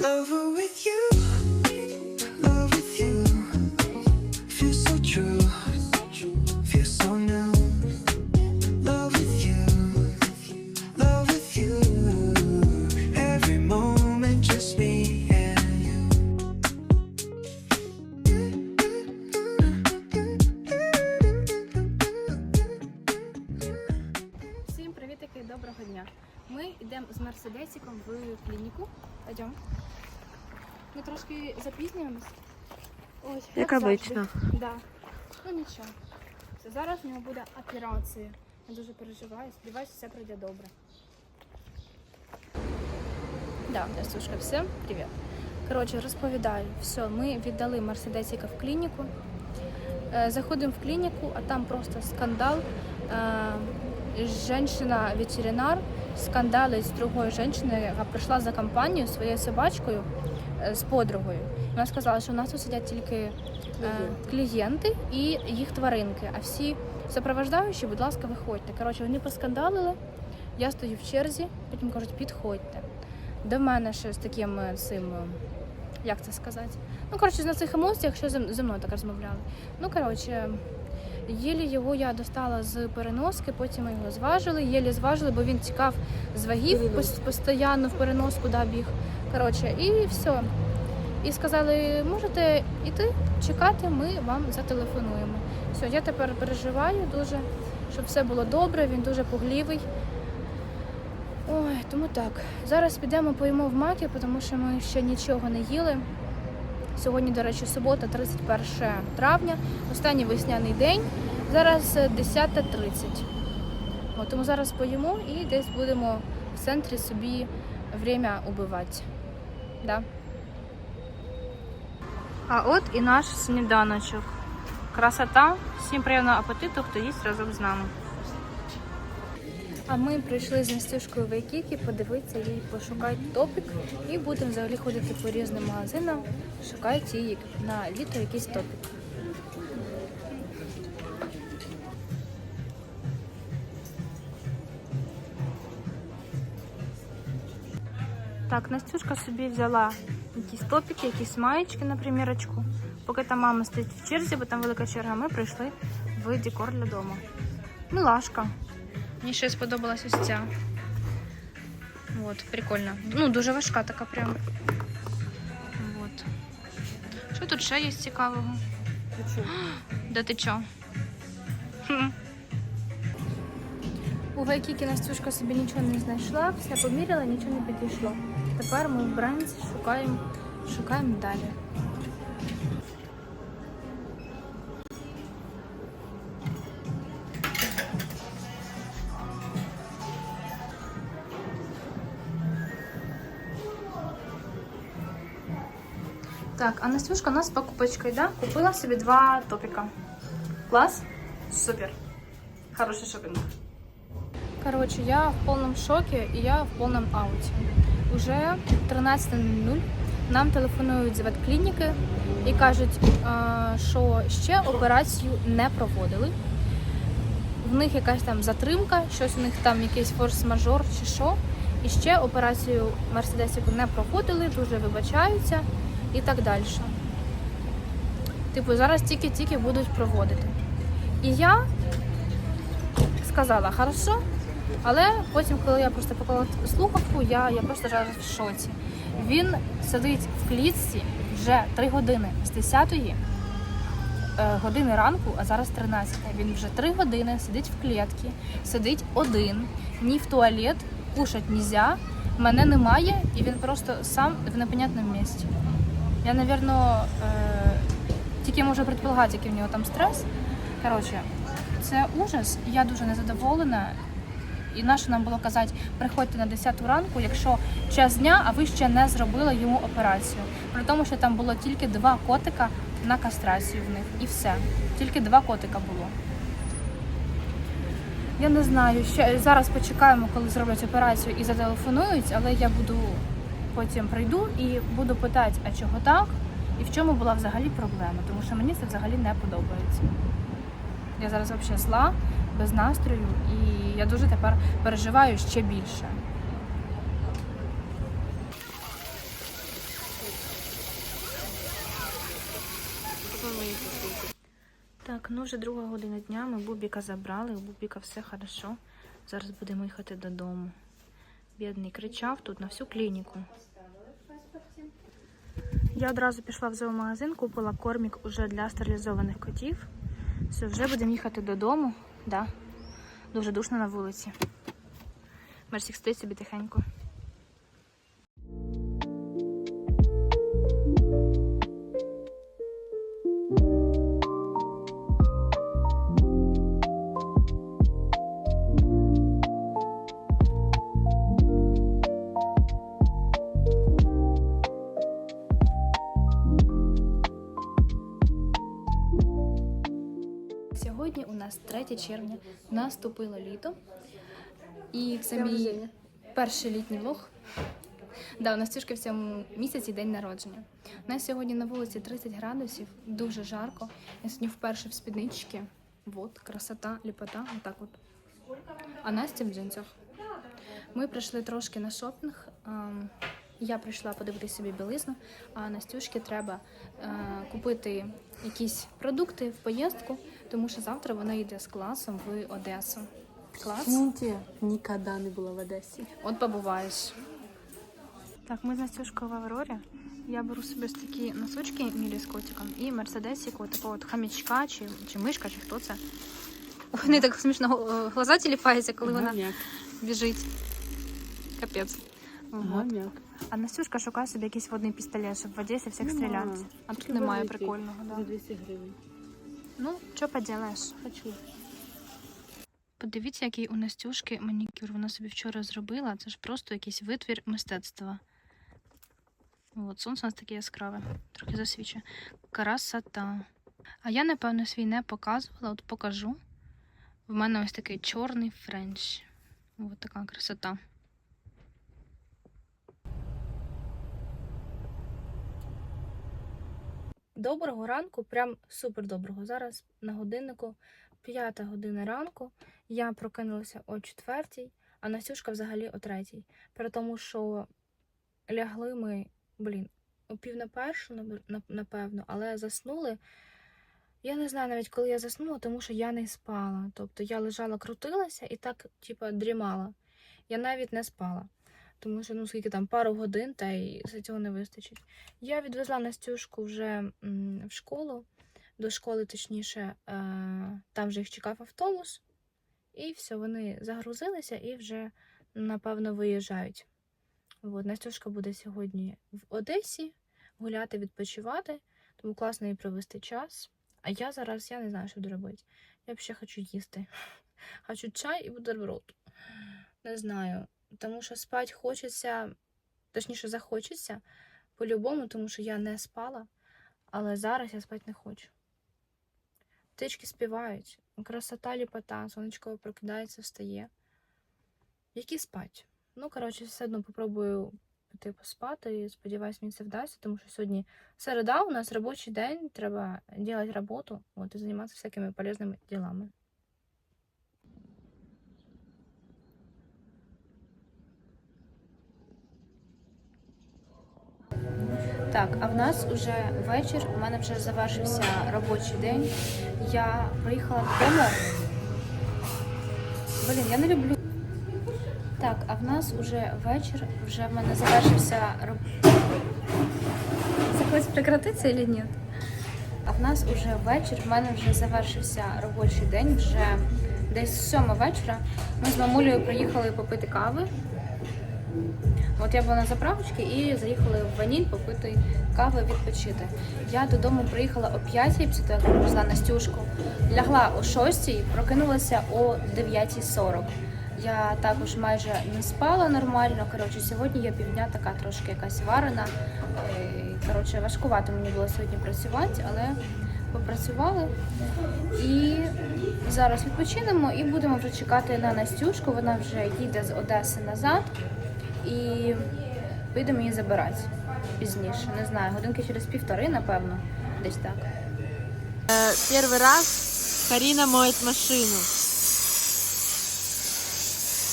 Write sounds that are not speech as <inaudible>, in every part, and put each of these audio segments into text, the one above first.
Lover with you, love with you. Feel so true, feel so new. Love with you, love with you. Every moment, just me and you. Всім привітики, доброго дня. Ми йдемо з Мерседесиком в клініку. Пойдемо. Ми трошки запізнюємось. Ось, Як обично. Да. Ну нічого. Зараз у нього буде операція. Я дуже переживаю, сподіваюся, все пройде добре. Да, Настюшка, всім привіт. Коротше, розповідаю. Все, ми віддали Мерседесика в клініку. Е, Заходимо в клініку, а там просто скандал. Е, Женщина-ветеринар скандалить з другою жінкою, яка прийшла за компанію своєю собачкою е, з подругою. Вона сказала, що у нас тут сидять тільки е, клієнти і їх тваринки, а всі супроводжуючі, будь ласка, виходьте. Коротше, вони поскандалили, я стою в черзі, потім кажуть, підходьте. До мене ще з таким е, цим, як це сказати? Ну, коротше, на цих емоціях, що зі мною так розмовляли. Ну, коротше, єлі його я достала з переноски, потім ми його зважили, єлі зважили, бо він тікав з вагів пос- постійно в переноску да, біг. Коротше, і все. І сказали, можете йти, чекати, ми вам зателефонуємо. Все, я тепер переживаю дуже, щоб все було добре, він дуже пуглівий. Ой, тому так. Зараз підемо поїмо в макі, тому що ми ще нічого не їли. Сьогодні, до речі, субота, 31 травня, останній весняний день. Зараз е, 10.30. От, тому зараз поїмо і десь будемо в центрі собі время убивати. Да. А от і наш сніданочок. Красота. Всім приємного апетиту, хто їсть разом з нами. А ми прийшли з Настюшкою в Айкікі подивитися їй, пошукати топік і будемо взагалі ходити по різним магазинам, шукати їй на літо якийсь топік. Так, Настюшка собі взяла якісь топіки, якісь маєчки на примірочку. Поки там мама стоїть в черзі, бо там велика черга, ми прийшли в декор для дому. Милашка. Мені ще сподобалась ось ця. От, прикольно. Ну, дуже важка така прям. От. Що тут ще є цікавого? <gasps> Да ти чо? Хм. У Вайкікі Настюшка собі нічого не знайшла, все поміряла, нічого не підійшло. Тепер ми в бренді шукаємо, шукаємо далі. Так, а Настюшка у нас з покупочкою, да? Купила собі два топіка. Клас? Супер. Хороший шопинг. Короче, я в полном шоке и я в полном ауте. Уже 13.00 нам телефонують з ветклініки і кажуть, е, що ще операцію не проводили. В них якась там затримка, щось у них там якийсь форс-мажор чи що. І ще операцію Мерседесіку не проводили, дуже вибачаються і так далі. Типу, зараз тільки-тільки будуть проводити. І я сказала, хорошо, але потім, коли я просто поклала слухавку, я, я просто зараз в шоці. Він сидить в клітці вже 3 години з 10 е, години ранку, а зараз 13. Він вже 3 години сидить в клітці, сидить один, ні в туалет, кушать нельзя, мене немає, і він просто сам в непонятному місці. Я, напевно, е, тільки можу предполагати, який в нього там стрес. Коротше, це ужас, я дуже незадоволена. І наше нам було казати, приходьте на 10 ранку, якщо час дня, а ви ще не зробили йому операцію. При тому, що там було тільки два котика на кастрацію в них. І все. Тільки два котика було. Я не знаю, ще зараз почекаємо, коли зроблять операцію і зателефонують, але я буду потім прийду і буду питати, а чого так, і в чому була взагалі проблема, тому що мені це взагалі не подобається. Я зараз взагалі зла, без настрою, і я дуже тепер переживаю ще більше. Так, ну вже друга година дня ми Бубіка забрали, у Бубіка все хорошо. Зараз будемо їхати додому. Бідний кричав тут на всю клініку. Я одразу пішла в зоомагазин, купила кормік уже для стерилізованих котів. Все, вже будемо їхати додому. Да. Дуже душно на вулиці. Мерсік стоїть собі тихенько. Сьогодні у нас 3 червня, наступило літо. І це мій перший літній влог. Да, у нас тільки в цьому місяці день народження. У нас сьогодні на вулиці 30 градусів, дуже жарко. Я сьогодні вперше в спідничці. Вот, красота, ліпота, отак от. А Настя в джинсах. Ми прийшли трошки на шопінг. Ем, Я прийшла подивитися собі білизну, а Настюшки треба е, купити якісь продукти в поїздку, тому що завтра вона йде з класом в Одесу. Клас? Кінті ніколи не була в Одесі. От побуваєш. Так, ми з Настюшкою в Аврорі. Я беру собі ось такі носочки мілі з котиком і мерседесіку, такого от хамічка чи, чи мишка, чи хто це. Вони так смішно е, глаза тіліпаються, коли вона Гамяк. біжить. Капець. Вот. Гамяк. А Настюшка шукає собі якийсь водний пістолет, щоб в Одесі всіх стріляти. А тут немає прикольного. За 200 гривень. Ну, що поділаєш? Хочу. Подивіться, який у Настюшки манікюр. Вона собі вчора зробила. Це ж просто якийсь витвір мистецтва. От, сонце у нас таке яскраве, трохи засвічує. Красота. А я, напевно, свій не показувала, от покажу. В мене ось такий чорний френч. Ось така красота. Доброго ранку, прям супер доброго. Зараз на годиннику п'ята година ранку. Я прокинулася о четвертій, а Настюшка взагалі о третій. При тому, що лягли ми, блін, о пів на першу, нап- нап- напевно, але заснули. Я не знаю навіть, коли я заснула, тому що я не спала. Тобто я лежала, крутилася і так, типа, дрімала. Я навіть не спала. Тому що, ну, скільки там, пару годин, та й за цього не вистачить. Я відвезла Настюшку вже в школу, до школи, точніше, е, там вже їх чекав автобус, і все, вони загрузилися і вже, напевно, виїжджають. От, Настюшка буде сьогодні в Одесі гуляти, відпочивати, тому класно їй провести час. А я зараз я не знаю, що буду. Я ще хочу їсти. <laughs> Хочу чай і бутерброд. Не знаю. Тому що спати хочеться, точніше, захочеться по-любому, тому що я не спала, але зараз я спати не хочу. Птички співають, красота ліпота, сонечко прокидається, встає. Які спать? Ну, коротше, все одно попробую піти поспати і сподіваюсь, мені це вдасться, тому що сьогодні середа, у нас робочий день, треба робити роботу от, і займатися всякими полезними ділами. Так, а в нас вже вечір, у мене вже завершився робочий день. Я приїхала додому. Блін, я не люблю. Так, а в нас вже вечір, вже в мене завершився роб... Це колись прекратиться чи ні? А в нас вже вечір, в мене вже завершився робочий день, вже десь сьома вечора. Ми з мамулею приїхали попити кави. От я була на заправочці і заїхали в ваніль попити кави, відпочити. Я додому приїхала о 5 після того, Настюшку. Лягла о 6, прокинулася о 9.40. Я також майже не спала нормально. Коротше, сьогодні я півдня така трошки якась варена. Е, Коротше, важкувато мені було сьогодні працювати, але попрацювали. І зараз відпочинемо і будемо вже чекати на Настюшку. Вона вже їде з Одеси назад і підемо її забирати пізніше. Не знаю, годинки через півтори, напевно, десь так. Перший раз Каріна моє машину.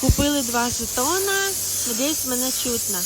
Купили два жетона. Надіюсь, мене чутно.